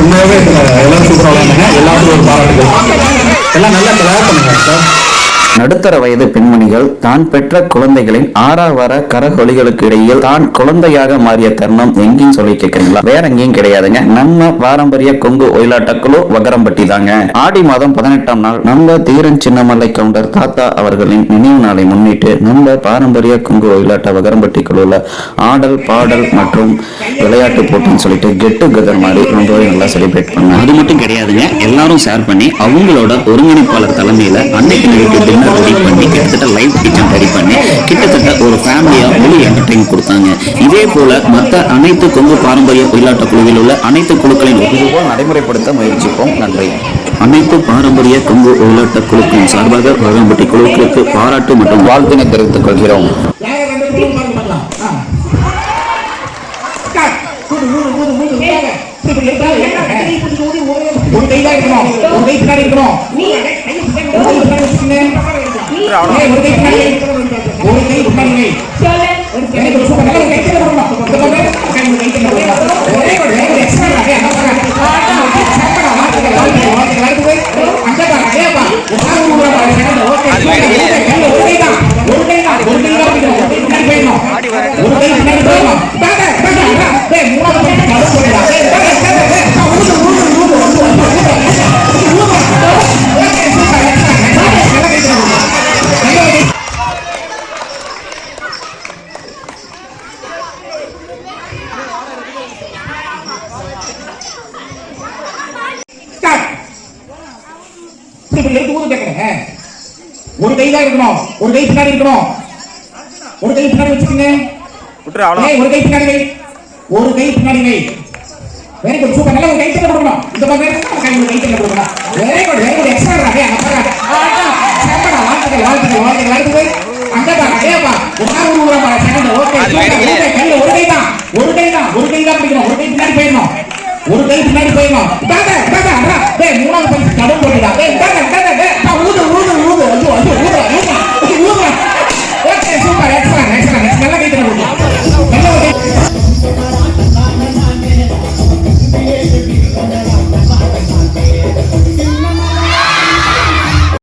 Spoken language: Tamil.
உண்மையாகவே எல்லாம் சூப்பராக விளையாடுங்க எல்லாத்துக்கும் ஒரு பாராட்டுகள். எல்லாம் நல்லா கலர் பண்ணுங்க சார். நடுத்தர வயது பெண்மணிகள் தான் பெற்ற குழந்தைகளின் ஆறாவர கரகொலிகளுக்கு இடையில் தான் குழந்தையாக மாறிய தருணம் எங்கேயும் சொல்லி கேட்கறீங்களா? வேற எங்கேயும் கிடையாதுங்க. நம்ம பாரம்பரிய கொங்கு ஒயிலாட்டக்குழு வகரம்பட்டி தாங்க. ஆடி மாதம் பதினெட்டாம் நாள் நம்ம தீரன் சின்னமலை கவுண்டர் தாத்தா அவர்களின் நினைவு நாளை முன்னிட்டு நம்ம பாரம்பரிய கொங்கு ஒயிலாட்ட வகரம்பட்டி குழுல ஆடல் பாடல் மற்றும் விளையாட்டு போட்டின்னு சொல்லிட்டு கெட் டுகெதர் மாதிரி ரொம்பவே நல்லா செலிப்ரேட் பண்ணாங்க. அது மட்டும் கிடையாதுங்க. எல்லாரும் ஷேர் பண்ணி அவங்களோட ஒருங்கிணைப்பாளர் தலைமையில அன்னைக்கு நிகழ்ச்சி சேனல் ரெடி பண்ணி கிட்டத்தட்ட லைவ் கிச்சன் ரெடி பண்ணி கிட்டத்தட்ட ஒரு ஃபேமிலியா ஒளி என்டர்டைன் கொடுத்தாங்க. இதே போல மற்ற அனைத்து கொங்கு பாரம்பரிய ஒயிலாட்ட குழுவில் உள்ள அனைத்து குழுக்களின் இதுபோல் நடைமுறைப்படுத்த முயற்சிப்போம். நன்றி. அனைத்து பாரம்பரிய கொங்கு ஒயிலாட்ட குழுக்களின் சார்பாக வகம்பட்டி குழுக்களுக்கு பாராட்டு மற்றும் வாழ்த்தினை தெரிவித்துக் கொள்கிறோம். ஒரு கை தான் இருக்கணும் ஒரு கை பின்னாடி இருக்கணும் ஒரு இப்படி எடுத்து ஊது கேட்கிறேன். ஒரு கை தான் இருக்கணும். ஒரு கை பின்னாடி இருக்கணும். ஒரு கை பின்னாடி வச்சுக்கோங்க. ஒரு கை பின்னாடி வை. ஒரு கை பின்னாடி வை. வெரி குட் சூப்பர் நல்ல ஒரு கை தட்ட கொடுக்கணும். இந்த பக்கம் கை ஒரு கை தட்ட கொடுக்கணும்? Very good very good extra ரா டேய் அங்க. பாரு செம்மடா வாழ்த்துக்கள் வாழ்த்துக்கள் வாழ்த்துக்கள். வாழ்த்துக்கள் அங்க பாரு ஒரு நாள் ஒரு ஊரா பாரு செகண்ட் ஓகே சூப்பர் ஓகே கையில ஒரு கை தான் ஒரு கை தான் ஒரு கை தான் பிடிக்கணும் ஒரு கை பின்னாடி போயிடணும் ஒரு கை பின்னாடி போயிடணும் மூணாவது பரிசு கடன் போட்டுடா. ஊது ஊது.